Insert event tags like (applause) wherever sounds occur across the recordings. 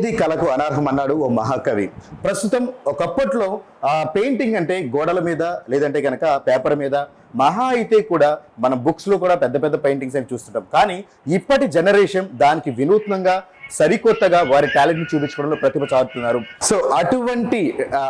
ఏది కళకు అనర్హం అన్నాడు ఓ మహాకవి. ప్రస్తుతం ఒకప్పట్లో ఆ పెయింటింగ్ అంటే గోడల మీద లేదంటే కనుక పేపర్ మీద మహా అయితే కూడా మన బుక్స్లో లో కూడా పెద్ద పెద్ద పెయింటింగ్స్ అని చూస్తుంటాం. కానీ ఇప్పటి జనరేషన్ దానికి వినూత్నంగా సరికొత్తగా వారి టాలెంట్ని చూపించుకోవడంలో ప్రతిభ చాటుతున్నారు. సో అటువంటి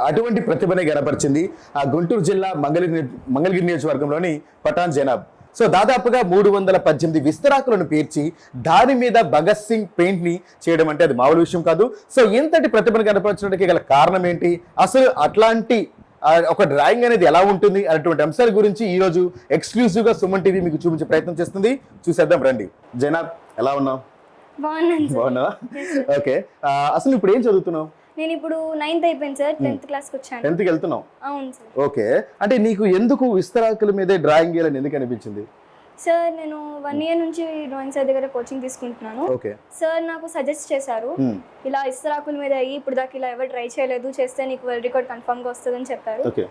అటువంటి ప్రతిభనే గనపరిచింది ఆ గుంటూరు జిల్లా మంగళగిరి మంగళగిరి నియోజకవర్గంలోని పఠాన్ జనాబ్. సో దాదాపుగా మూడు వందల పద్దెనిమిది విస్తరాకులను పేర్చి దాని మీద భగత్ సింగ్ పెయింట్ని చేయడం అంటే అది మామూలు విషయం కాదు. సో ఇంతటి ప్రతిభను కనపరచడానికి గల కారణం ఏంటి? అసలు అట్లాంటి ఒక డ్రాయింగ్ అనేది ఎలా ఉంటుంది? అనేటువంటి అంశాల గురించి ఈ రోజు ఎక్స్క్లూజివ్గా సుమన్ టీవీ మీకు చూపించే ప్రయత్నం చేస్తుంది. చూసేద్దాం రండి. జనాబ్ ఎలా ఉన్నావు? బాగున్నావా? ఓకే అసలు ఇప్పుడు ఏం చదువుతున్నావు? నేను ఇప్పుడు నైన్త్ అయిపోయింది సార్ టెన్త్ క్లాస్కి వచ్చాను. టెన్త్కి వెళ్తున్నావు? అవును సార్. ఓకే. అంటే నీకు ఎందుకు విస్తరాకుల మీదే డ్రాయింగ్ చేయాలని ఎందుకు అనిపించింది? సార్ నేను వన్ ఇయర్ నుంచి డ్రాయింగ్ సార్ దగ్గర కోచింగ్ తీసుకుంటున్నాను. ఓకే. సార్ నాకు సజెస్ట్ చేశారు Hmm. ఇలా ఇస్తరాకుల మీద అయ్యి ఇప్పుడు దాకా ఇలా ఎవరు ట్రై చేయలేదు చేస్తే నీకు వరల్డ్ రికార్డ్ కన్ఫర్మ్గా వస్తుందని చెప్పారు. ఓకే.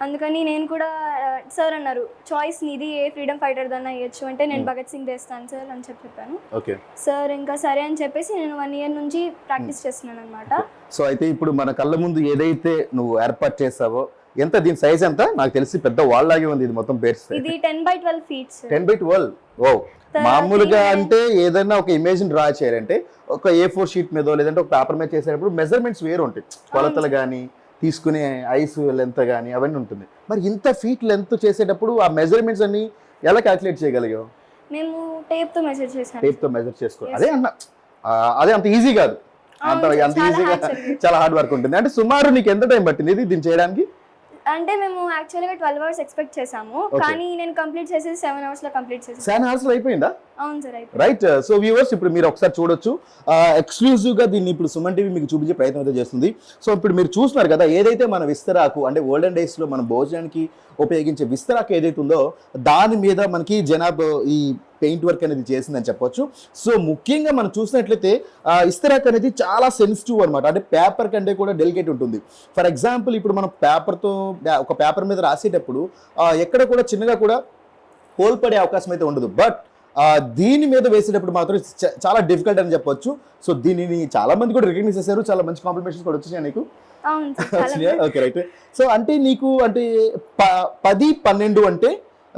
అందుకని నేను కూడా సార్ అన్నారు చాయిస్ నీది ఏ ఫ్రీడమ్ ఫైటర్ దన్నా వేయచ్చు అంటే నేను భగత్ సింగ్ తెస్తాను సార్ అని చెప్పి చెప్పాను. ఓకే. సార్ ఇంకా సరే అని చెప్పేసి నేను వన్ ఇయర్ నుంచి ప్రాక్టీస్ చేస్తున్నాను అనమాట సో అయితే ఇప్పుడు మన కళ్ళ ముందు ఏదైతే నువ్వు ఏర్పాటు చేసావో ఎంత దీని సైజ్ ఎంత? నాకు తెలిసి పెద్ద వాల్ లాగే ఉంది ఇది మొత్తం పేర్స్ ఇది ten by twelve feets ten by twelve ఓ మామూలుగా అంటే ఏదైనా ఒక ఇమేజ్ డ్రా చేయాలంటే ఒక ఏ ఫోర్ షీట్ మీదో లేదంటే ఒక పేపర్ మీద చేసేటప్పుడు మెజర్మెంట్స్ వేరు ఉంటాయి కొలతలు కానీ తీసుకునే ఐస్ లెంత్ కానీ అవన్నీ ఉంటుంది. మరి ఇంత ఫీట్ లెంత్ చేసేటప్పుడు ఆ మెజర్మెంట్స్ అన్ని ఎలా క్యాల్కులేట్ చేయగలిగావు? మేము టేప్తో మెసేజ్ చేసాను టేప్తో మెజర్ చేసుకో అదే అన్న అదే అంత ఈజీ కాదు. అంత అంత ఈజీగా. చాలా హార్డ్ వర్క్ ఉంటుంది. అంటే సుమారు నీకు ఎంత టైం పట్టింది ఇది దీన్ని చేయడానికి? అంటే మేము యాక్చువల్గా ట్వెల్వ్ అవర్స్ ఎక్స్పెక్ట్ చేసాము కానీ నేను కంప్లీట్ చేసేది సెవెన్ అవర్స్లో కంప్లీట్ చేసాను సెవెన్ అవర్స్ అయిపోయిందా? అవును సార్ అయిపోయింది. రైట్ సో వ్యూవర్స్ ఇప్పుడు మీరు ఒకసారి చూడొచ్చు. ఎక్స్క్లూజివ్గా దీన్ని ఇప్పుడు సుమన్ టీవీ మీకు చూపించే ప్రయత్నం అయితే చేస్తుంది. సో ఇప్పుడు మీరు చూస్తున్నారు కదా ఏదైతే మన విస్తరాకు అంటే ఓల్డెన్ డేస్లో మన భోజనానికి ఉపయోగించే విస్తరాకు ఏదైతే ఉందో దాని మీద మనకి జనాబ్ ఈ పెయింట్ వర్క్ అనేది చేసిందని చెప్పొచ్చు. సో ముఖ్యంగా మనం చూసినట్లయితే ఇస్తరాక్ అనేది చాలా సెన్సిటివ్ అనమాట అంటే పేపర్ కంటే కూడా డెలికేట్ ఉంటుంది. ఫర్ ఎగ్జాంపుల్ ఇప్పుడు మనం పేపర్తో ఒక పేపర్ మీద రాసేటప్పుడు ఎక్కడ కూడా చిన్నగా కూడా హోల్ పడే అవకాశం అయితే ఉండదు. బట్ దీని మీద వేసేటప్పుడు మాత్రం చాలా డిఫికల్ట్ అని చెప్పొచ్చు. సో దీనిని చాలా మంది కూడా రికగ్నైజ్ చేశారు. చాలా మంచి కాంప్లిమెంట్స్ కూడా వచ్చాయి నీకు. Okay right. సో అంటే నీకు అంటే పది పన్నెండు అంటే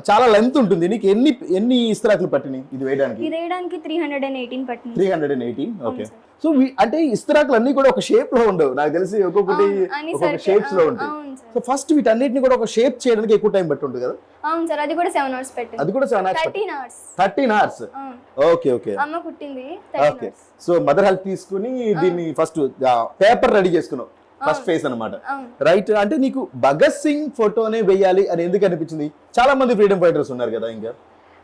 చాలా లెంత్ ఉంటుంది. నీకు ఎన్ని ఎన్ని ఇస్తరాకులు పట్టినాయి ఇది వేయడానికి? ఇది వేయడానికి త్రీ హండ్రెడ్ అండ్ ఎయిటీన్ పట్టింది. Three hundred and eighteen okay. So అంటే ఇస్తరాకులు అన్ని కూడా ఒక షేప్లో ఉండవు. నాకు తెలిసి ఒక్కొక్కటి ఒక్కొక్క షేప్స్లో ఉంటాయి. సో ఫస్ట్ వీటన్నిటిని కూడా ఒక షేప్ చేయడానికి ఎక్కువ టైం పట్టి ఉంటుంది కదా? అవును సార్. అది కూడా సెవెన్ అవర్స్ పెట్టింది. అది కూడా seven hours thirteen hours thirteen hours okay okay అమ్మ కుట్టింది ఓకే సో మదర్ హెల్ప్ తీసుకుని దీన్ని ఫస్ట్ పేపర్ రెడీ చేసుకున్నావు. ఫస్ట్ ఫేస్ అన్నమాట. అవును. రైట్ అంటే నీకు భగత్ సింగ్ ఫోటోనే వేయాలి అని ఎందుకు అనిపించింది? చాలా మంది ఫ్రీడమ్ ఫైటర్స్ ఉన్నారు కదా ఇంకా.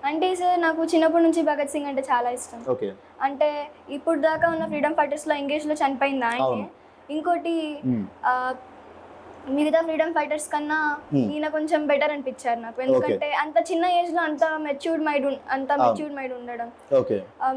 అంటే సార్ నాకు చిన్నప్పటి నుంచి భగత్ సింగ్ అంటే చాలా ఇష్టం. ఓకే అంటే ఇప్పుడు దాకా ఉన్న ఫ్రీడమ్ ఫైటర్స్లో ఎంగేజ్లో చనిపోయింది ఆయనే. ఇంకోటి Hmm. మిగతా ఫ్రీడమ్ ఫైటర్స్ కన్నా Hmm. ఈయన కొంచెం బెటర్ అనిపించారు నాకు. ఎందుకంటే అంత చిన్న ఏజ్లో అంత మెచ్యూర్డ్ మైండ్ అంత. మెచ్యూర్డ్ మైండ్ ఉండడం.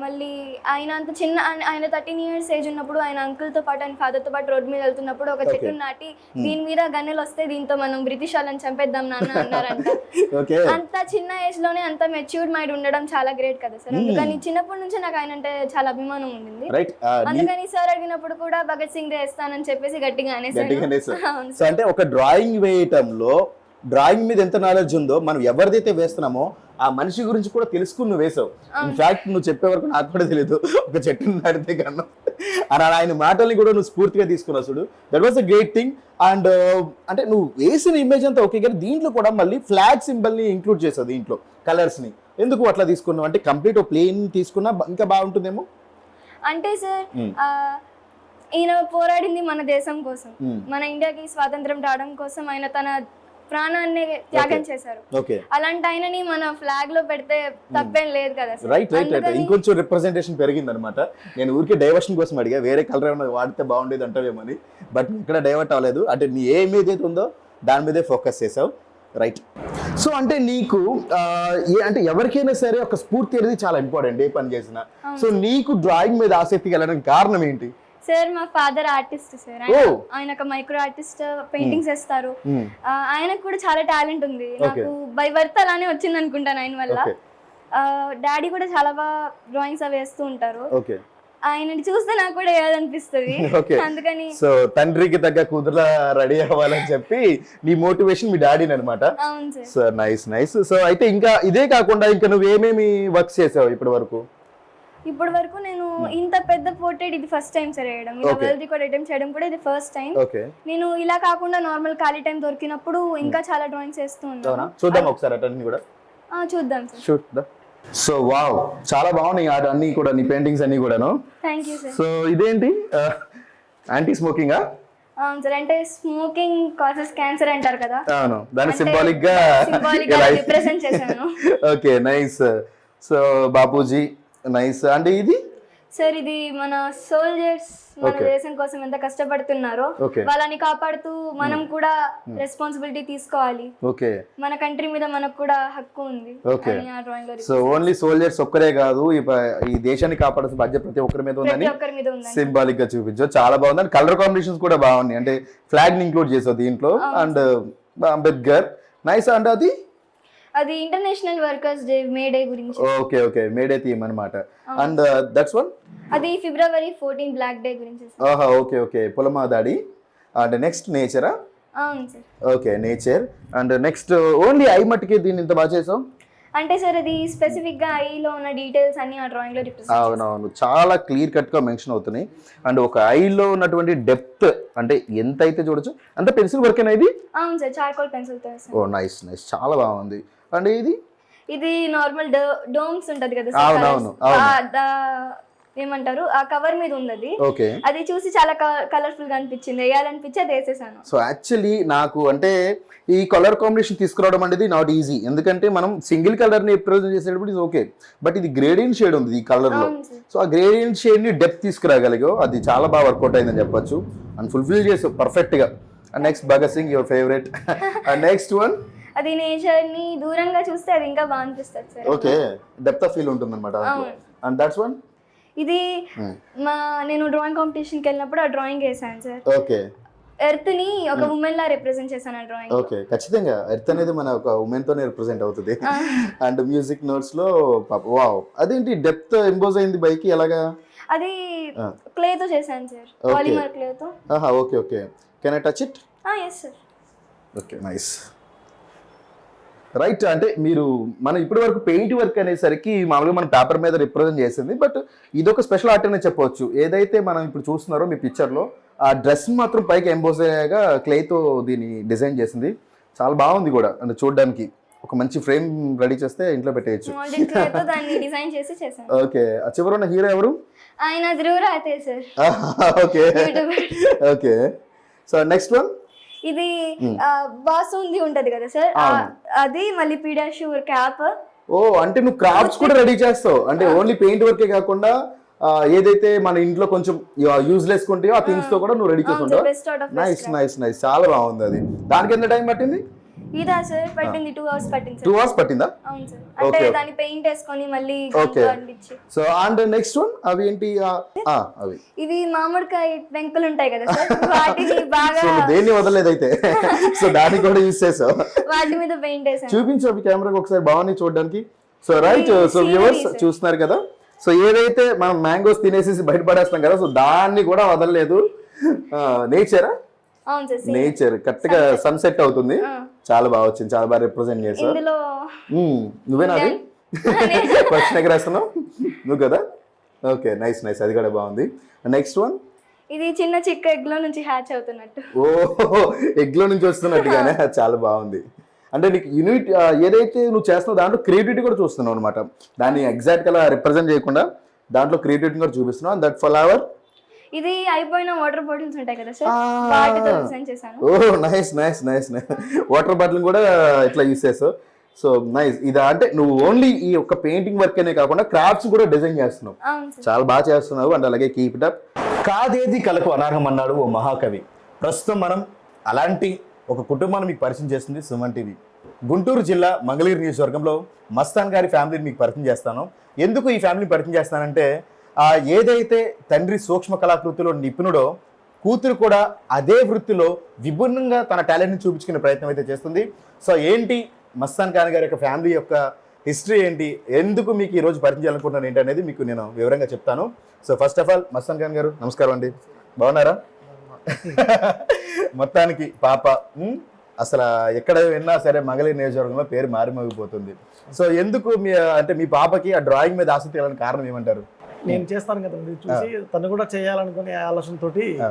మళ్ళీ ఆయన అంత చిన్న ఆయన- థర్టీన్ ఇయర్స్ ఏజ్ ఉన్నప్పుడు ఆయన అంకుల్తో పాటు ఆయన ఫాదర్తో పాటు రోడ్ మీద వెళ్తున్నప్పుడు ఒక. చెట్టు నాటి దీని మీద గన్నెలు వస్తే దీంతో మనం బ్రిటిష్ వాళ్ళని చంపేద్దాం నాన్న అన్నారంట. (laughs) అంత చిన్న ఏజ్లోనే అంత మెచ్యూర్డ్ మైండ్ ఉండడం చాలా గ్రేట్ కదా సార్ అందుకని చిన్నప్పటి నుంచి నాకు ఆయన అంటే చాలా అభిమానం ఉండింది. అందుకని సార్ అడిగినప్పుడు కూడా భగత్ సింగ్ వేస్తానని చెప్పేసి గట్టిగా గట్టిగా అనేసాను అనేసావు. (laughs) అవును సో అంటే ఒక డ్రాయింగ్ వేయటంలో డ్రాయింగ్ మీద ఎంత నాలెడ్జ్ ఉందో మనం ఎవరిదైతే వేస్తున్నామో ఆ మనిషి గురించి కూడా తెలుసుకుని నువ్వు వేసావు. ఇన్ఫాక్ట్ నువ్వు చెప్పే వరకు నాకు కూడా తెలియదు ఒక చెట్టుని నాటితే కన్నా. అని ఆయన మాటల్ని కూడా నువ్వు స్ఫూర్తిగా తీసుకున్నావు చూడు. That was a great thing and అంటే నువ్వు వేసిన ఇమేజ్ అంతా ఓకే కానీ దీంట్లో కూడా మళ్ళీ ఫ్లాగ్ సింబల్ని ఇంక్లూడ్ చేసావు దీంట్లో కలర్స్ని. ఎందుకు అట్లా తీసుకున్నావు? అంటే కంప్లీట్ ప్లేన్ తీసుకున్నా ఇంకా బాగుంటుందేమో? అంటే సార్ Hmm. ఈయన పోరాడింది మన దేశం కోసం. మన ఇండియాకి స్వాతంత్రం రావడం కోసం ఆయన తన ప్రాణాన్ని త్యాగం చేశారు. ఓకే. అలాంటి ఆయనని మన ఫ్లాగ్లో పెడితే తప్పేం లేదు కదా రైట్ రైట్ ఇంకొంచెం రిప్రజెంటేషన్ పెరిగింది అనమాట నేను ఊరికే డైవర్షన్ కోసం అడిగా వేరే కలర్ ఏమైనా వాడితే బాగుండేది అంటావేమని బట్ ఇక్కడ డైవర్ట్ అవ్వలేదు. అంటే నీ ఏ ఇమేజ్ అయితే ఉందో దాని మీదే ఫోకస్ చేసావు. రైట్ సో అంటే నీకు అంటే ఎవరికైనా సరే ఒక స్ఫూర్తి అనేది చాలా ఇంపార్టెంట్ ఏ పని చేసినా. సో నీకు డ్రాయింగ్ మీద ఆసక్తి కలగడానికి కారణం ఏంటి? సార్ మా ఫాదర్ ఆర్టిస్ట్ సార్. ఓ. ఆయన ఒక మైక్రో ఆర్టిస్ట్ పెయింటింగ్స్ వేస్తారు. Hmm. ఆ, ఆయనకు కూడా చాలా టాలెంట్ ఉంది. నాకు బై బర్త్ అలానే వచ్చింది అనుకుంటాను ఆయన వల్ల. డాడీ కూడా చాలా బాగా డ్రాయింగ్స్ అవి వేస్తూ ఉంటారు. ఓకే. ఆయనని చూస్తే నాకు కూడా వేయాలనిపిస్తుంది Okay. (laughs) అందుకని సో తండ్రికి తగ్గ కూతురులా రెడీ అవ్వాలని చెప్పి నీ మోటివేషన్ మీ డాడీని అనమాట అవును sir. So nice nice. So అయితే ఇంకా ఇదే కాకుండా ఇంకా నువ్వు ఏమేమి వర్క్స్ చేసావు ఇప్పటి వరకు? ఇప్పటి వరకు నేను ఇంత పెద్ద పోర్ట్రేట్ ఇది ఫస్ట్ టైం సార్ వేయడం. ఇలా. వరల్డ్ రికార్డ్ అటెంప్ట్ చేయడం కూడా ఇది ఫస్ట్ టైం నేను ఇలా కాకుండా నార్మల్ ఖాళీ టైం దొరికినప్పుడు ఇంకా చాలా డ్రాయింగ్స్ వేస్తూ ఉన్నాను. చూద్దాం ఒకసారి అటన్ని కూడా. ఆ, చూద్దాం సార్ షూట్ సో వావ్ చాలా బాగున్నాయి అన్ని కూడా నీ పెయింటింగ్స్ అన్ని కూడాను. థ్యాంక్ యూ సార్ సో ఇదేంటి? యాంటీ స్మోకింగా సార్ అంటే స్మోకింగ్ కాసెస్ క్యాన్సర్ అంటారు కదా. అవును. దాని సింబాలిక్గా represent చేశాను. Okay nice so Bapuji nice అంటే ఇది? సార్ ఇది మన సోల్జర్స్ మన. దేశం కోసం ఎంత కష్టపడుతున్నారో. వాళ్ళని కాపాడుతూ మనం కూడా రెస్పాన్సిబిలిటీ తీసుకోవాలి. ఓకే మన కంట్రీ మీద మనకు కూడా హక్కు ఉంది లో సో ఓన్లీ సోల్జర్స్ ఒక్కరే కాదు ఈ దేశాన్ని కాపాడాల్సిన బాధ్యత ప్రతి ఒక్కరి మీద ఉందని సింబాలిక్గా చూపించు. చాలా బాగుంది. కలర్ కాంబినేషన్స్ కూడా బాగున్నాయి. అంటే ఫ్లాగ్ని ఇంక్లూడ్ చేసావు దీంట్లో. అండ్ అంబేద్కర్ నైస్ అండ్ అది? అది international workers day may day గురించి. Okay okay may day theme అనమాట అండ్ దట్స్ వన్ అది ఫిబ్రవరి ఫోర్టీన్ బ్లాక్ డే గురించి ఆహా ఓకే ఓకే పొలమా దాడి అండ్ నెక్స్ట్ నేచరా అవును sir. Okay nature and next only eye మట్టుకే దీన్ని ఇంత బాగా చేసావు? అంటే సార్ అది స్పెసిఫిక్గా ఐలో ఉన్న డీటెయిల్స్ అన్ని ఆ డ్రాయింగ్లో రిప్రజెంట్ అవునవును. చాలా క్లియర్ కట్గా మెన్షన్ అవుతున్నాయి. అండ్ ఒక ఐలో ఉన్నటువంటి డెప్త్ అంటే ఎంత అయితే చూడొచ్చు అంత పెన్సిల్ వర్క్ ఇది? అవును సార్ చార్కోల్ పెన్సిల్తో. ఓ నైస్ నైస్ చాలా బాగుంది. అండ్ ఇది? ఇది నార్మల్ డోమ్స్ ఉంటది కదా. ఏమంటారు? ఆ కవర్ మీద ఉంది అది ఓకే. అది చూసి చాలా కలర్ఫుల్గా అనిపించింది. వేయాలనిపించి అది వేసేసాను. సో యాక్చువల్లీ నాకు అంటే ఈ కలర్ కాంబినేషన్ తీసుకురావడం అనేది నాట్ ఈజీ ఎందుకంటే మనం సింగిల్ కలర్ని రిప్రజెంట్ చేసేటప్పుడు ఇది ఓకే బట్ ఇది గ్రేడియంట్ షేడ్ ఉంది ఈ కలర్లో. సో ఆ గ్రేడియంట్ షేడ్ని డెప్త్ తీసుకురాగలిగావు అది చాలా బాగా వర్కౌట్ అయిందని చెప్పొచ్చు. అండ్ ఫుల్ఫిల్ చేసావు పర్ఫెక్ట్గా. Next Bhagat Singh your favourite next one అది నేచర్ని దూరంగా చూస్తే అది ఇంకా బాగా అనిపిస్తుంది sir. Okay depth of feel ఉంటుంది అనమాట అవును. అండ్ దట్స్ వన్ ఇది మా నేను డ్రాయింగ్ కాంపిటీషన్కి వెళ్ళినప్పుడు ఆ డ్రాయింగ్ వేసాను సార్. ఓకే. ఎర్త్ని ఒక ఉమెన్ లా రిప్రజెంట్ చేశాను ఆ డ్రాయింగ్ ఓకే ఖచ్చితంగా. ఎర్త్ అనేది మన ఒక ఉమెన్ తోనే రిప్రజెంట్ అవుతుంది. అండ్ మ్యూజిక్ నోట్స్లో వావ్ అదేంటి డెప్త్ ఇంపోజ్ అయింది బైక్ ఎలాగా? అది ఆ. క్లే తో చేశాను సార్. పాలిమర్ క్లే తో. ఆహా okay okay. Can I touch it yes sir okay nice right అంటే మీరు మనం ఇప్పటి వరకు పెయింట్ వర్క్ అనేసరికి మామూలుగా మనం పేపర్ మీద రిప్రజెంట్ చేసింది బట్ ఇదొక స్పెషల్ ఆర్ట్ అనే చెప్పవచ్చు ఏదైతే మనం ఇప్పుడు చూస్తున్నారో మీ పిక్చర్లో ఆ డ్రెస్ మాత్రం పైకి ఎంబోజ్ అయ్యాక క్లేతో దీన్ని డిజైన్ చేసింది. చాలా బాగుంది కూడా అంటే చూడడానికి. ఒక మంచి ఫ్రేమ్ రెడీ చేస్తే ఇంట్లో పెట్టేయచ్చు. డిజైన్ చేసి చేశాను. ఓకే చివర ఉన్న హీరో ఎవరు? ఆయన sir. (laughs) Okay. Okay. So next one ఇది బాసుంది ఉంటది కదా సార్? అది మళ్ళీ పీడాషూర్ క్యాప్. ఓ అంటే నువ్వు క్రాఫ్ట్స్ కూడా రెడీ చేస్తావు. అంటే ఓన్లీ పెయింట్ వర్కే కాకుండా ఏదైతే మన ఇంట్లో కొంచెం యూజ్లెస్ కొంటాయో ఆ థింగ్స్తో కూడా నువ్వు రెడీ చేస్తుంటావు నైస్ నైస్ నైస్ చాలా బాగుంది అది. దానికి ఎంత టైం పట్టింది? ఇదా సార్? పట్టింది టూ అవర్స్ పట్టింది టూ అవర్స్ పట్టిందా? అవును సార్. అంటే. దాన్ని పెయింట్ వేసుకొని మళ్ళీ. అంటించి సో అండ్ నెక్స్ట్ వన్ అవి ఏంటి? అవి. ఇవి మామిడికాయ పెంకులు ఉంటాయి కదా సార్? వాటిని (laughs) బాగా దేన్ని వదలలేదైతే సో (laughs) దానికి కూడా యూస్ చేసావు. వాటి మీద పెయింట్ వేసాను. చూపించు అవి కెమెరాకి ఒకసారి బాగున్నాయి చూడడానికి. So right so viewers. చూస్తున్నారు కదా? సో ఏదైతే మనం మ్యాంగోస్ తినేసేసి బయటపడేస్తాం కదా సో దాన్ని కూడా వదలలేదు. నేచరా. నేచర్ కరెక్ట్గా సన్సెట్ అవుతుంది. చాలా బాగా వచ్చింది చాలా బాగా రిప్రజెంట్ మ్మ్. నువ్వేనా అది క్వశ్చన్ (laughs) ఎక్కడ రాస్తున్నావు నువ్వు కదా? ఓకే నైస్ నైస్ అది కూడా బాగుంది. నెక్స్ట్ వన్ ఇది చిన్న చిక్క ఎగ్లో నుంచి హ్యాచ్ అవుతున్నట్టు. ఓ ఎగ్లో నుంచి వస్తున్నట్టుగానే? (laughs) (laughs) చాలా బాగుంది. అంటే నీకు యూనిట్ ఏదైతే నువ్వు చేస్తున్నావు దాంట్లో క్రియేటివిటీ కూడా చూస్తున్నావు అనమాట దాన్ని ఎగ్జాక్ట్గా రిప్రజెంట్ చేయకుండా దాంట్లో క్రియేటివిటీ కూడా చూపిస్తున్నావు. దట్ ఫర్ అవర్ ఇది అయిపోయిన వాటర్ బాటిల్స్ ఉంటాయి కదా సార్. వాటితో డిజైన్ చేశాను. ఓ nice nice nice water bottle కూడా ఇట్లా యూస్ చేస్తావు సో నైస్ ఇది అంటే నువ్వు ఓన్లీ ఈ యొక్క పెయింటింగ్ వర్క్ అనే కాకుండా క్రాఫ్ట్స్ కూడా డిజైన్ చేస్తున్నావు. చాలా బాగా చేస్తున్నావు అండ్ అలాగే కీప్ ఇట్ అప్ కాదేది కలకు అనర్హం అన్నాడు ఓ మహాకవి. ప్రస్తుతం మనం అలాంటి ఒక కుటుంబాన్ని మీకు పరిచయం చేస్తుంది సుమన్ టీవీ. గుంటూరు జిల్లా మంగళగిరి నియోజకవర్గంలో మస్తాన్ గారి ఫ్యామిలీని మీకు పరిచయం చేస్తాను. ఎందుకు ఈ ఫ్యామిలీని పరిచయం చేస్తానంటే ఏదైతే తండ్రి సూక్ష్మ కళాకృతిలో నిపుణుడో కూతురు కూడా అదే వృత్తిలో విభిన్నంగా తన టాలెంట్ని చూపించుకునే ప్రయత్నం అయితే చేస్తుంది. సో ఏంటి మస్తాన్ ఖాన్ గారి యొక్క ఫ్యామిలీ యొక్క హిస్టరీ ఏంటి? ఎందుకు మీకు ఈరోజు పరిచయం చేయాలనుకుంటున్నాను ఏంటి అనేది మీకు నేను వివరంగా చెప్తాను. So first of all Mastan Khan garu నమస్కారం అండి. బాగున్నారా? మొత్తానికి పాప అసలు ఎక్కడ విన్నా సరే మంగళగిరి నియోజకవర్గంలో పేరు మారిమోగిపోతుంది. సో ఎందుకు మీ అంటే మీ పాపకి ఆ డ్రాయింగ్ మీద ఆసక్తి కారణం ఏమంటారు? నేను చేస్తాను కదండి చూసి తను కూడా చేయాలనుకునే ఆలోచనతోటి ఆ.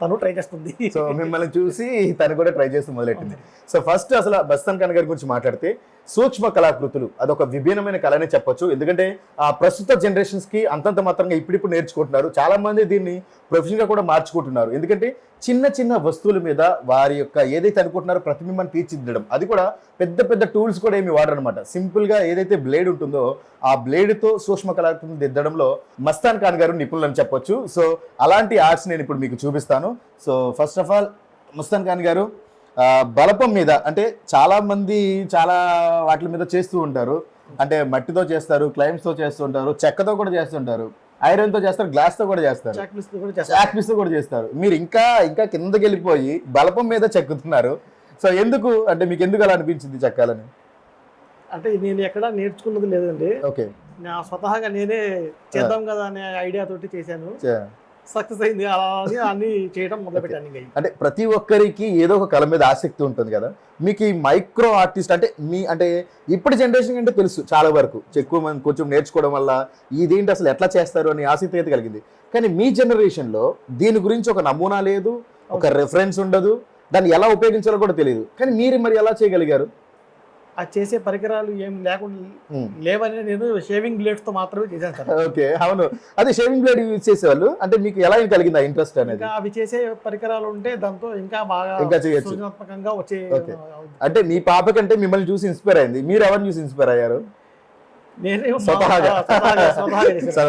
తను ట్రై చేస్తుంది. సో మిమ్మల్ని చూసి తను కూడా ట్రై చేస్తూ మొదలెట్టింది. సో ఫస్ట్ అసలు బస్తాన్ ఖాన్ గారి గురించి మాట్లాడితే సూక్ష్మ కళాకృతులు అదొక విభిన్నమైన కళనే చెప్పొచ్చు. ఎందుకంటే ఆ ప్రస్తుత జనరేషన్స్కి అంతంత మాత్రంగా ఇప్పుడిప్పుడు నేర్చుకుంటున్నారు. చాలా మంది దీన్ని ప్రొఫెషన్గా కూడా మార్చుకుంటున్నారు. ఎందుకంటే చిన్న చిన్న వస్తువుల మీద వారి యొక్క ఏదైతే అనుకుంటున్నారో ప్రతిబింబం తీర్చిదిద్దడం. అది కూడా పెద్ద పెద్ద టూల్స్ కూడా ఏమి వాడరనమాట సింపుల్గా ఏదైతే బ్లేడ్ ఉంటుందో ఆ బ్లేడ్తో సూక్ష్మ కళాత్మకం దిద్దడంలో మస్తాన్ ఖాన్ గారు నిపుణులని చెప్పొచ్చు. సో అలాంటి ఆర్ట్స్ నేను ఇప్పుడు మీకు చూపిస్తాను. So first of all Mustan Khan garu బలపం మీద అంటే చాలామంది చాలా వాటి మీద చేస్తూ ఉంటారు. అంటే మట్టితో చేస్తారు క్లైమ్స్తో చేస్తూ చేస్తుంటారు చెక్కతో కూడా చేస్తుంటారు ఐరన్తో చేస్తారు గ్లాస్తో కూడా చేస్తారు. చాక్ పీస్తో కూడా చేస్తారు. మీరు ఇంకా ఇంకా కిందకి వెళ్ళిపోయి బలపం మీద చెక్కుతున్నారు. సో ఎందుకు అంటే మీకు ఎందుకు అలా అనిపించింది చెక్కాలని? అంటే నేను ఎక్కడ నేర్చుకున్నది లేదండి. ఓకే. నా స్వతహాగా నేనే చేద్దాం కదా అనే ఐడియా తోటి చేశాను. సక్సెస్ అయింది అలా అని అన్ని చేయడం మొదలు పెట్టాను ఇంకా. అంటే ప్రతి ఒక్కరికి ఏదో ఒక కళ మీద ఆసక్తి ఉంటుంది కదా. మీకు ఈ మైక్రో ఆర్టిస్ట్ అంటే మీ అంటే ఇప్పటి జనరేషన్ అంటే తెలుసు చాలా వరకు. ఎక్కువ మంది కొంచెం నేర్చుకోవడం వల్ల ఇదేంటి అసలు ఎట్లా చేస్తారు అని ఆసక్తి అయితే కలిగింది. కానీ మీ జనరేషన్లో దీని గురించి ఒక నమూనా లేదు ఒక రెఫరెన్స్ ఉండదు దాన్ని ఎలా ఉపయోగించాలో కూడా తెలియదు. కానీ మీరు మరి ఎలా చేయగలిగారు? ఆ చేసే పరికరాలు ఏం లేకుండా. లేవని నేను షేవింగ్ బ్లేడ్స్తో మాత్రమే చేశాను సార్. ఓకే అవును. అదే షేవింగ్ బ్లేడ్ యూజ్ చేసేవాళ్ళు? అంటే మీకు ఎలా కలిగింది ఆ ఇంట్రెస్ట్ అనేది? అవి చేసే పరికరాలు ఉంటే దాంతో ఇంకా బాగా ఇంకా చేయొచ్చు. సృజనాత్మకంగా వచ్చే. అంటే మీ పాప కంటే మిమ్మల్ని చూసి ఇన్స్పైర్ అయింది. మీరు ఎవరిని చూసి ఇన్స్పైర్ అయ్యారు?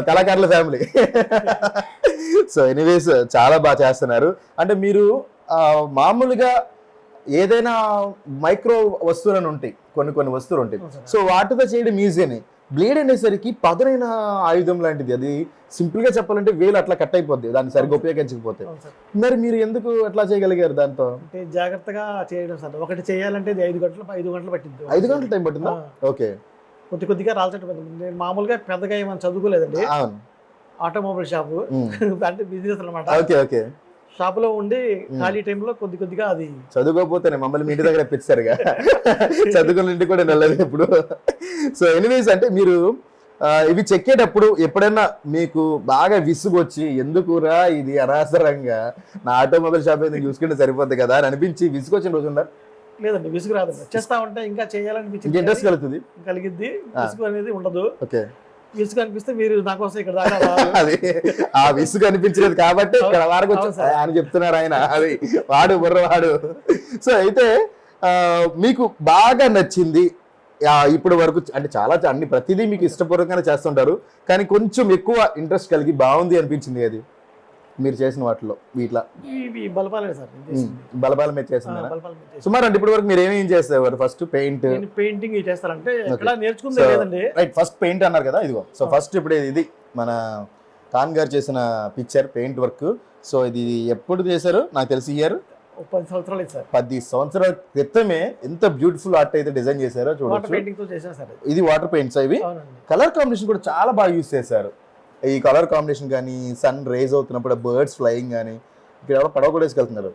కళాకారుల ఫ్యామిలీ (laughs) సో ఎనీవేస్ చాలా బాగా చేస్తున్నారు. అంటే మీరు మామూలుగా ఏదైనా మైక్రో వస్తువులను ఉంటాయి కొన్ని కొన్ని వస్తువులు ఉంటాయి. సో వాటితో చేయడం ఈజీని బ్లేడ్ అనేసరికి పదునైన ఆయుధం లాంటిది. అది సింపుల్గా చెప్పాలంటే వేలు అట్లా కట్ అయిపోద్ది. దాన్ని సరిగ్గా ఉపయోగించకపోతే. మరి మీరు ఎందుకు అట్లా చేయగలిగారు దాంతో? అంటే జాగ్రత్తగా చేయడం సార్. ఒకటి చేయాలంటే ఐదు గంటలు ఐదు గంటలు పట్టింది ఐదు గంటల టైం పట్టిందా? ఓకే. కొద్ది కొద్దిగా రాల్చడం. నేను మామూలుగా పెద్దగా ఏమైనా చదువుకోలేదండి. Automobile shop. (laughs) అంటే బిజినెస్ అనమాట. Okay okay. షాప్లో ఉండి ఖాళీ టైంలో కొద్ది కొద్దిగా అది చదువుకోపోతేనే మమ్మల్ని మీ ఇంటి దగ్గర పిచ్చారుగా. (laughs) చదువుకున్న ఇంటికి కూడా వెళ్ళలేదు ఇప్పుడు. సో ఎనీవేస్ అంటే మీరు ఇవి చెక్కేటప్పుడు ఎప్పుడైనా మీకు బాగా విసుగొచ్చి ఎందుకురా ఇది అనవసరంగా? నా ఆటోమొబైల్ షాప్ అయితే చూసుకుంటే సరిపోద్ది కదా? అని అనిపించి విసుగొచ్చిన రోజు ఉందా? లేదండి విసుగు రాదండి. చేస్తా ఉంటే ఇంకా చేయాలనిపించింది ఇంట్రెస్ట్ కలుగుతుంది. కలిగిద్ది. విసుగు అనేది ఉండదు. ఓకే. విసుగు అనిపిస్తే మీరు నా కోసం ఇక్కడ. (laughs) అది ఆ విసుగు అనిపించలేదు కాబట్టి ఇక్కడ వారికి. అని చెప్తున్నారు ఆయన అది వాడు బుర్రవాడు సో అయితే మీకు బాగా నచ్చింది ఆ, ఇప్పటి వరకు అంటే చాలా అన్ని ప్రతిదీ మీకు ఇష్టపూర్వకంగానే చేస్తుంటారు కానీ కొంచెం ఎక్కువ ఇంట్రెస్ట్ కలిగి బాగుంది అనిపించింది అది మీరు చేసిన వాటిలో వీటిలో. ఇవి బలపాలే సార్ బలపాలు మీద చేసింది. సుమారు అంటే ఇప్పటి వరకు మీరు ఏమేం చేసేవారు? First paint painting. నేర్చుకుందే లేదండి. రైట్ ఫస్ట్ పెయింట్ అన్నారు కదా ఇదిగో. సో ఫస్ట్ ఇప్పుడు ఇది మన ఖాన్ గారు చేసిన పిక్చర్ పెయింట్ వర్క్ సో ఇది ఎప్పుడు చేశారు? నాకు తెలిసి ఇయర్ పది సంవత్సరాలు సార్. పది సంవత్సరాల క్రితమే ఎంత బ్యూటిఫుల్ ఆర్ట్ అయితే డిజైన్ చేశారో సార్. ఇది. వాటర్ పెయింట్స్ ఇవి. కలర్ కాంబినేషన్ కూడా చాలా బాగా యూస్ చేశారు. ఈ కలర్ కాంబినేషన్ కానీ సన్ రేజ్ అవుతున్నప్పుడు బర్డ్స్ ఫ్లయింగ్ కానీ ఇక్కడ ఎవరో పడవ కూడా వేసుకెళ్తున్నారు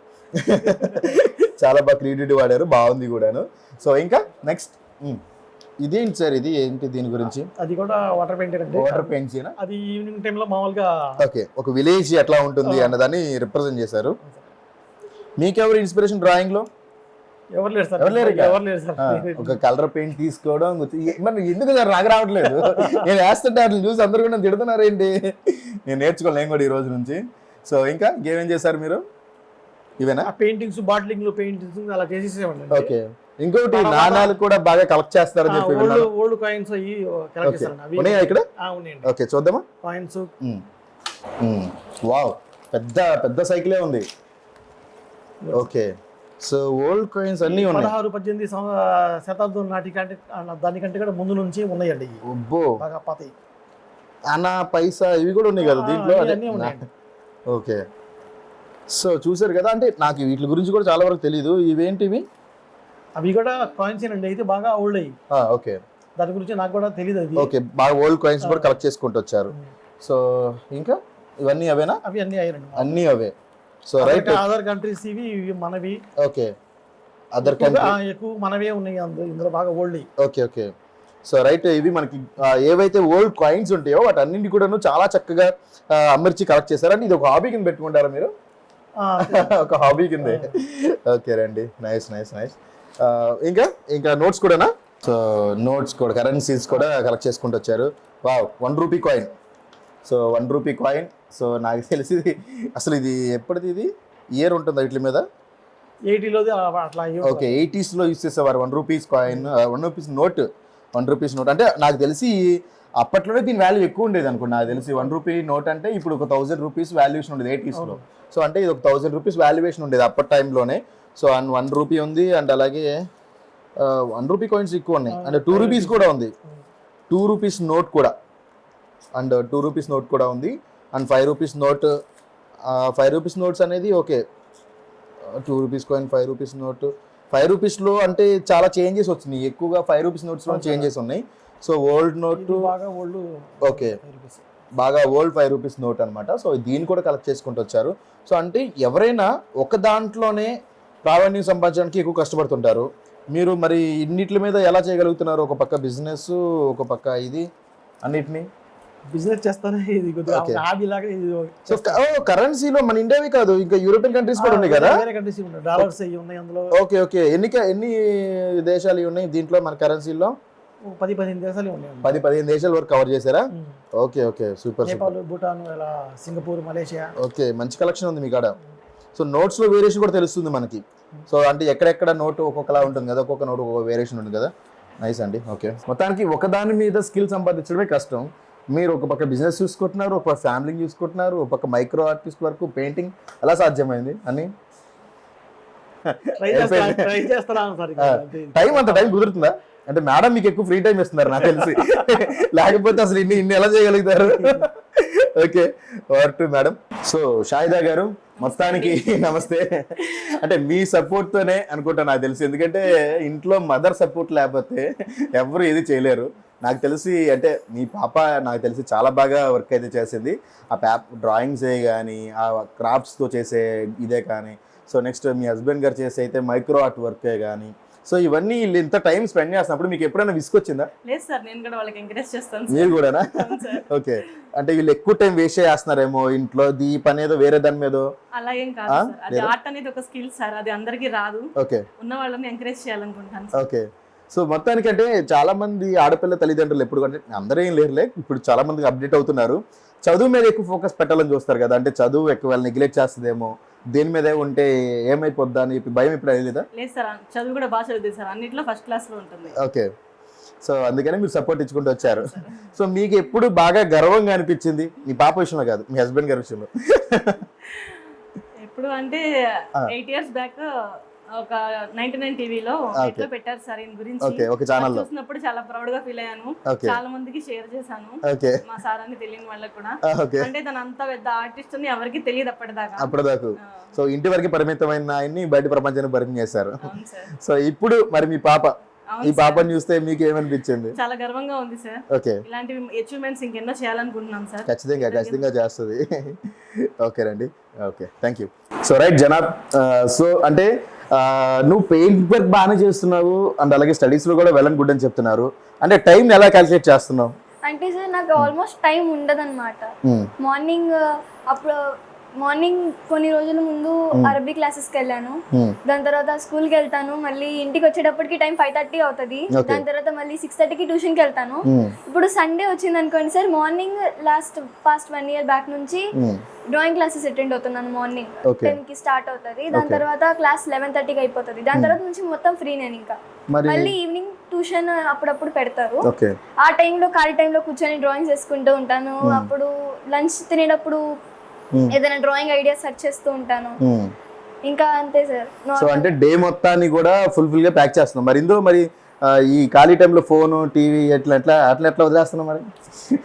చాలా బాగా క్రియేటివిటీ వాడారు బాగుంది కూడాను. సో ఇంకా నెక్స్ట్ ఇదేంటి సార్ ఇది? ఏంటి దీని గురించి? అది కూడా వాటర్ పెయింటింగ్ అండి. వాటర్ పెయింట్స్ అది ఈవినింగ్ టైంలో మామూలుగా ఓకే ఒక విలేజ్ ఎట్లా ఉంటుంది అన్నదాన్ని రిప్రజెంట్ చేశారు. మీకెవరు ఇన్స్పిరేషన్ డ్రాయింగ్లో? ఎవరు లేరు సార్? ఎవరు లేరు ఇక? ఎవరు లేరు సార్? ఆ, ఒక కలర్ పెయింట్ తీసుకోవడం మరి ఎందుకు సార్ నాకు రావట్లేదు? నేను వేస్తుంటే అట్లా చూసి అందరూ కూడా తిడుతున్నారు ఏంటి నేను నేర్చుకోలేం కూడా ఈ రోజు నుంచి. సో ఇంకా ఇంకేమేం చేశారు మీరు? ఇవేనా? పెయింటింగ్స్ బాటిలింగ్ పెయింటింగ్స్ అలా చేసేసేవాడి ఓకే. ఇంకోటి నాణాలు కూడా బాగా కలెక్ట్ చేస్తారని చెప్పి ఓల్డ్ కాయిన్స్ అయ్యి కలెక్ట్ ఓకే. చేస్తారండి. అవి ఉన్నాయా ఇక్కడ? ఉన్నాయండి. ఓకే చూద్దామా? Coins wow. పెద్ద పెద్ద సైకిలే ఉంది. ఓకే. సో ఓల్డ్ కాయిన్స్ అన్నీ ఉన్నాయి. పదహారు పద్దెనిమిది శతాబ్దం నాటి కంటే దానికంటే కూడా ముందు నుంచి ఉన్నాయండి అబ్బో. బాగా పాతయి. అనా పైసా ఇవి కూడా ఉన్నాయి కదా దీంట్లో. ఓకే. సో చూసారు కదా అంటే నాకు వీటి గురించి కూడా చాలా వరకు తెలియదు ఇవేంటివి? అవి కూడా కాయిన్స్ అండి అయితే బాగా ఓల్డ్ అయ్యి ఓకే. దాని గురించి నాకు కూడా తెలియదు అది ఓకే బాగా ఓల్డ్ కాయిన్స్ కూడా కలెక్ట్ చేసుకుంటూ వచ్చారు. సో ఇంకా? ఇవన్నీ అవేనా? అవి అన్ని అయ్యారండి అన్నీ అవే. సో రైట్ అదర్ కంట్రీస్ ఇవి ఇవి మనవి. ఓకే అదర్ కంట్రీ ఆ, ఎక్కువ మనవే ఉన్నాయి అందు ఇందులో బాగా old okay okay so right ఇవి మనకి ఏవైతే ఓల్డ్ కాయిన్స్ ఉంటాయో వాటి అన్నింటి కూడాను చాలా చక్కగా అమర్చి కలెక్ట్ చేశారు అంటే ఇది ఒక హాబీ కింద పెట్టుకుంటారా మీరు? ఆ, (laughs) ఒక హాబీ కిందే. ఓకే రండి. నైస్ నైస్ నైస్ ఇంకా ఇంకా నోట్స్ కూడానా? సో నోట్స్ కూడా కరెన్సీస్ కూడా కలెక్ట్ చేసుకుంటూ వచ్చారు. వా one rupee coin so one rupee coin. So నాకు తెలిసి అసలు ఇది ఎప్పటిది ఇది? ఇయర్ ఉంటుందా వీటి మీద? 80 లోది ఆ- అట్లా ఓకే ఎయిటీస్లో యూస్ చేసేవారు one rupees coin one rupees note one rupees note. అంటే నాకు తెలిసి అప్పట్లోనే దీని వాల్యూ ఎక్కువ ఉండేది అనుకో నాకు తెలిసి వన్ రూపీ నోట్ అంటే ఇప్పుడు ఒక థౌసండ్ రూపీస్ వాల్యుయేషన్ ఉండేది ఎయిటీస్లో. సో అంటే ఇది ఒక థౌసండ్ రూపీస్ వాల్యుయేషన్ ఉండేది అప్పటి టైంలోనే సో అండ్ వన్ రూపీ ఉంది అండ్ అలాగే వన్ రూపీ కాయిన్స్ ఎక్కువ ఉన్నాయి. అండ్ టూ రూపీస్ కూడా ఉంది. టూ రూపీస్ నోట్ కూడా. అండ్ టూ రూపీస్ నోట్ కూడా ఉంది. And five rupees note five rupees notes అనేది okay. Two rupees coin five rupees note. Five రూపీస్లో అంటే చాలా చేంజెస్ వచ్చినాయి. ఎక్కువగా ఫైవ్ రూపీస్ నోట్స్లో చేంజెస్ ఉన్నాయి. సో ఓల్డ్ నోట్ బాగా ఓల్డ్ ఓకే. బాగా ఓల్డ్ ఫైవ్ రూపీస్ నోట్ అనమాట సో దీన్ని కూడా కలెక్ట్ చేసుకుంటూ వచ్చారు. సో అంటే ఎవరైనా ఒక దాంట్లోనే ప్రావీణ్యం సంపాదించడానికి ఎక్కువ కష్టపడుతుంటారు. మీరు మరి ఇన్నిట్ల మీద ఎలా చేయగలుగుతున్నారు? ఒక పక్క బిజినెస్ ఒక పక్క ఇది? అన్నిటిని? బిజినెస్ చేస్తానే ఇది కొద్దిగా Okay. హాబీ లాగా ఇది సో కరెన్సీలో మన ఇండియావి కాదు ఇంకా యూరోపియన్ కంట్రీస్ కూడా ఉన్నాయి కదా? వేరే కంట్రీస్ ఉన్నాయి. డాలర్స్ ఉన్నాయి అందులో. Okay okay. ఎన్ని ఎన్ని దేశాలు ఉన్నాయి దీంట్లో మన కరెన్సీలో పది పదిహేను దేశాలు ఉన్నాయి పది పదిహేను దేశాల వరకు కవర్ చేశారా. Okay okay. Super super. Nepal Bhutan ఇలా సింగపూర్ మలేషియా. ఓకే మంచి కలెక్షన్ ఉంది మీ కాడ సో నోట్స్లో వేరియేషన్ కూడా తెలుస్తుంది మనకి. సో అంటే ఎక్కడెక్కడ నోట్ ఒక్కొక్కలా ఉంటుంది కదా ఒక్కొక్క నోట్ ఒక్కొక్క వేరియేషన్ ఉంటుంది కదా. నైస్ అండి. ఓకే. మొత్తానికి ఒకదాని మీద స్కిల్ సంపాదించడమే కష్టం. మీరు ఒక పక్క బిజినెస్ చూసుకుంటున్నారు ఒక పక్క ఫ్యామిలీ చూసుకుంటున్నారు ఒక పక్క మైక్రో ఆర్టిస్ట్ వరకు పెయింటింగ్ ఎలా సాధ్యమైంది అని. టైం అంత టైం కుదురుతుందా? అంటే మేడం మీకు ఎక్కువ ఫ్రీ టైం ఇస్తున్నారు నాకు తెలిసి. లేకపోతే అసలు ఇన్ని ఇన్ని ఎలా చేయగలుగుతారు? Okay over to madam so Shaida garu మొత్తానికి నమస్తే. అంటే మీ సపోర్ట్ తోనే అనుకుంటా నాకు తెలిసి. ఎందుకంటే ఇంట్లో మదర్ సపోర్ట్ లేకపోతే ఎవరు ఏది చేయలేరు. నాకు తెలిసి అంటే మీ పాప నాకు తెలిసి చాలా బాగా వర్క్ అయితే చేసింది. ఆ ప్యాప్ డ్రాయింగ్సే కానీ ఆ క్రాఫ్ట్స్తో చేసే ఇదే కానీ సో నెక్స్ట్ మీ హస్బెండ్ గారు చేసే అయితే మైక్రో ఆర్ట్ వర్కే కానీ సో ఇవన్నీ వీళ్ళు ఇంత టైం స్పెండ్ చేస్తున్నప్పుడు మీకు ఎప్పుడైనా విసుకొచ్చిందా లేదు సార్ నేను కూడా వాళ్ళకి ఎంకరేజ్ చేస్తాను మీరు కూడానా. ఓకే. అంటే వీళ్ళు ఎక్కువ టైం వేస్ట్ చేస్తున్నారేమో ఇంట్లో దీ పని ఏదో వేరే దాని మీద? అలా ఏం కాదు అది? ఆర్ట్ అనేది ఒక స్కిల్ సార్ అది అందరికీ రాదు. ఓకే. ఉన్న వాళ్ళని ఎంకరేజ్ చేయాలనుకుంటాను ఓకే. సో మొత్తానికంటే చాలా మంది ఆడపిల్ల తల్లిదండ్రులు ఎప్పుడు అంటే అందరూ ఏం లేరులే. ఇప్పుడు చాలా మంది అప్డేట్ అవుతున్నారు. చదువు మీద ఎక్కువ ఫోకస్ పెట్టాలని చూస్తారు కదా. అంటే చదువు ఎక్కువ నెగ్లెక్ట్ చేస్తుందేమో. దేని మీద ఉంటే ఏమైపోద్దా అని చెప్పి భయం ఇప్పుడు లేదా? లేదు సార్. చదువు కూడా బాగా చదువుతుంది సార్. అన్నిట్లో ఫస్ట్ క్లాస్లో ఉంటుంది. ఓకే. సో అందుకని మీరు సపోర్ట్ ఇచ్చుకుంటూ వచ్చారు. సో మీకు ఎప్పుడు బాగా గర్వంగా అనిపించింది? మీ పాప విషయంలో కాదు. మీ హస్బెండ్ గారి విషయంలో. ఎప్పుడు అంటే. ఎయిట్ ఇయర్స్ బ్యాక్ ఒక నైన్టీ నైన్ టీవీలో. ఎట్లా పెట్టారు సార్ ఈయన గురించి? ఓకే చూసినప్పుడు చాలా ప్రౌడ్గా ఫీల్ అయ్యాను. ఓకే. చాలా మందికి షేర్ చేశాను. ఓకే. మా సార్ అని తెలియని వాళ్ళకి కూడా. ఓకే. అంటే తను అంత పెద్ద ఆర్టిస్ట్ అని ఎవరికి తెలియదు అప్పటిదాకా. అప్పటిదాకా. సో ఇంటి వరకు పరిమితమైన ఆయన్ని బయట ప్రపంచానికి పరిమితం చేశారు. సో ఇప్పుడు మరి మీ పాప ఈ. పాపని చూస్తే మీకు ఏమనిపించింది? చాలా గర్వంగా ఉంది సార్. ఓకే. ఇలాంటి అచీవ్మెంట్స్ ఇంకెన్నో చేయాలనుకుంటున్నాం సార్. ఖచ్చితంగా ఖచ్చితంగా చేస్తుంది. ఓకేనండి (laughs) okay thank you so right Janab so అంటే నువ్వు పెయింట్ వర్క్ బాగానే చేస్తున్నావు అండ్ అలాగే స్టడీస్లో కూడా వెల్ అండ్ గుడ్ అని చెప్తున్నారు. అంటే టైం ఎలా క్యాలిక్యులేట్ చేస్తున్నావు? అంటే సార్ నాకు ఆల్మోస్ట్ టైం ఉండదన్నమాట. Hmm. మార్నింగ్ అప్పుడు మార్నింగ్ కొన్ని రోజుల ముందు. అరబీ క్లాసెస్కి వెళ్ళాను. దాని తర్వాత స్కూల్కి వెళ్తాను మళ్ళీ ఇంటికి వచ్చేటప్పటికి టైం ఫైవ్ థర్టీ అవుతుంది. దాని తర్వాత మళ్ళీ సిక్స్ థర్టీకి ట్యూషన్కి వెళ్తాను. ఇప్పుడు సండే వచ్చింది అనుకోండి sir morning last past one year back నుంచి. డ్రాయింగ్ క్లాసెస్ అటెండ్ అవుతున్నాను మార్నింగ్. టెన్కి స్టార్ట్ అవుతుంది దాని. తర్వాత క్లాస్ లెవెన్ థర్టీకి అయిపోతుంది దాని తర్వాత నుంచి మొత్తం ఫ్రీ నేను ఇంకా మళ్ళీ ఈవినింగ్ ట్యూషన్ అప్పుడప్పుడు పెడతారు ఆ టైంలో ఖాళీ టైంలో కూర్చొని డ్రాయింగ్స్ వేసుకుంటూ ఉంటాను అప్పుడు లంచ్ తినేటప్పుడు. ఏదైనా డ్రాయింగ్ ఐడియా సెర్చ్ చేస్తూ ఉంటాను. ఇంకా అంతే సార్. సో. అంటే డే మొత్తాన్ని కూడా ఫుల్ఫిల్గా ప్యాక్ చేస్తున్నాం మరి ఇందులో మరి ఈ ఖాళీ టైంలో ఫోన్ టీవీ ఎట్లా ఎట్లా అట్లా ఎట్లా వదిలేస్తున్నాం మరి?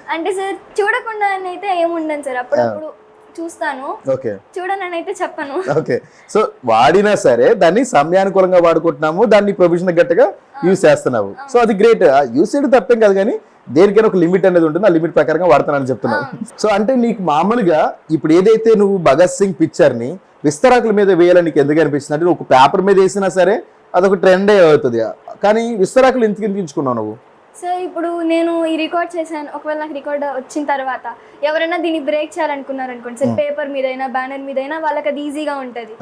అంటే సార్ చూడకుండా అయితే ఏముండను సార్. అప్పుడప్పుడు చూస్తాను. ఓకే. చూడనని అయితే చెప్పను. ఓకే. సో వాడినా సరే దాన్ని సమయానుకూలంగా వాడుకుంటున్నాము దాన్ని ప్రొవిజన్ గట్టుగా యూస్ చేస్తున్నావు. సో అది గ్రేట్. యూస్ చేయడం తప్పేం కాదు కానీ దేనికైనా ఒక లిమిట్ అనేది ఉంటుంది ఆ లిమిట్ ప్రకారంగా వాడుతున్నానని చెప్తున్నావు. సో అంటే నీకు మామూలుగా ఇప్పుడు ఏదైతే నువ్వు భగత్ సింగ్ పిక్చర్ని విస్తరాకుల మీద వేయాలని నీకు ఎందుకు అనిపిస్తుంది? అంటే ఒక పేపర్ మీద వేసినా సరే అదొక ట్రెండే అవుతుంది. కానీ విస్తరాకులు ఎందుకు ఎంచుకున్నావు నువ్వు? సార్ ఇప్పుడు నేను ఈ రికార్డ్ చేశాను. ఒకవేళ నాకు రికార్డ్ వచ్చిన తర్వాత ఎవరైనా దీన్ని బ్రేక్ చేయాలనుకున్నారు అనుకోండి సార్ పేపర్ మీద అయినా బ్యానర్ మీద అయినా వాళ్ళకి అది ఈజీగా ఉంటుంది.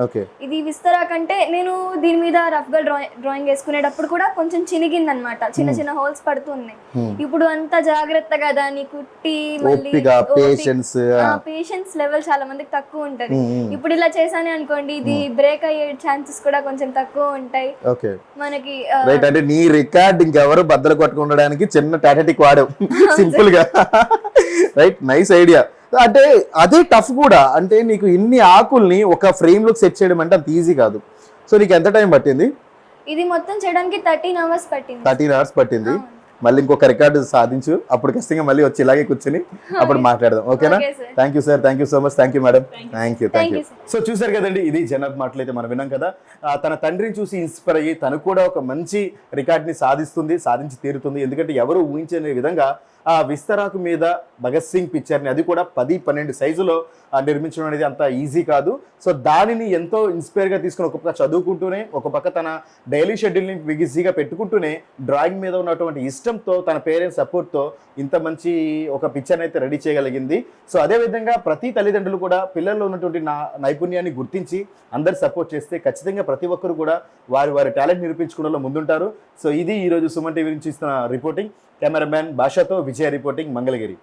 ఇది విస్తరా కంటే నేను దీని మీద రఫ్గా డ్రాయింగ్ డ్రాయింగ్ వేసుకునేటప్పుడు కూడా కొంచెం చినిగింది అనమాట చిన్న చిన్న హోల్స్ పడుతున్నాయి. ఇప్పుడు అంత జాగ్రత్తగా దాన్ని కుట్టి మళ్ళీ పేషెన్స్ లెవెల్ చాలా మందికి తక్కువ ఉంటది. ఇప్పుడు ఇలా చేశానే అనుకోండి ఇది బ్రేక్ అయ్యే ఛాన్సెస్ కూడా కొంచెం తక్కువ ఉంటాయి. మనకి అంటే నీ రికార్డ్ ఇంకెవరు బద్దలు కొట్టుకుండడానికి చిన్న టాటటిక్ వాడావు సింపుల్ (laughs) గా. రైట్ నైస్ ఐడియా అంటే అదే టఫ్ కూడా. అంటే నీకు ఇన్ని ఆకుల్ని ఒక ఫ్రేమ్లోకి సెట్ చేయడం అంటే అంత ఈజీ కాదు. సో నీకు ఎంత టైం పట్టింది? ఇది మొత్తం చేయడానికి థర్టీన్ అవర్స్ పట్టింది. థర్టీన్ అవర్స్ పట్టింది. మళ్ళీ ఇంకొక రికార్డు సాధించు. అప్పుడు ఖచ్చితంగా మళ్ళీ వచ్చి ఇలాగే కూర్చొని అప్పుడు మాట్లాడదాం. ఓకేనా. Thank you sir thank you so much thank you madam thank you thank you. So చూసారు కదండి ఇది జనబ్ మాటలు అయితే మనం విన్నాం కదా. తన తండ్రిని చూసి ఇన్స్పైర్ అయ్యి తను కూడా ఒక మంచి రికార్డ్ని సాధిస్తుంది సాధించి తీరుతుంది. ఎందుకంటే ఎవరు ఊహించని విధంగా ఆ విస్తరాకు మీద భగత్ సింగ్ పిక్చర్ని అది కూడా పది పన్నెండు సైజులో నిర్మించడం అనేది అంత ఈజీ కాదు. సో దానిని ఎంతో ఇన్స్పైర్గా తీసుకుని ఒక పక్క చదువుకుంటూనే ఒక పక్క తన డైలీ షెడ్యూల్ని బిజీగా పెట్టుకుంటూనే డ్రాయింగ్ మీద ఉన్నటువంటి ఇష్టంతో తన పేరెంట్స్ సపోర్ట్తో ఇంత మంచి ఒక పిక్చర్ని అయితే రెడీ చేయగలిగింది. సో అదేవిధంగా ప్రతి తల్లిదండ్రులు కూడా పిల్లల్లో ఉన్నటువంటి నా నైపుణ్యాన్ని గుర్తించి అందరు సపోర్ట్ చేస్తే ఖచ్చితంగా ప్రతి ఒక్కరు కూడా వారి వారి టాలెంట్ నిరూపించుకోవడంలో ముందుంటారు. సో ఇది ఈరోజు సుమన్ టీవీ నుంచి ఇస్తున్న రిపోర్టింగ్ కెమెరామ్యాన్ భాషతో విజయ రిపోర్టింగ్ మంగళగిరి.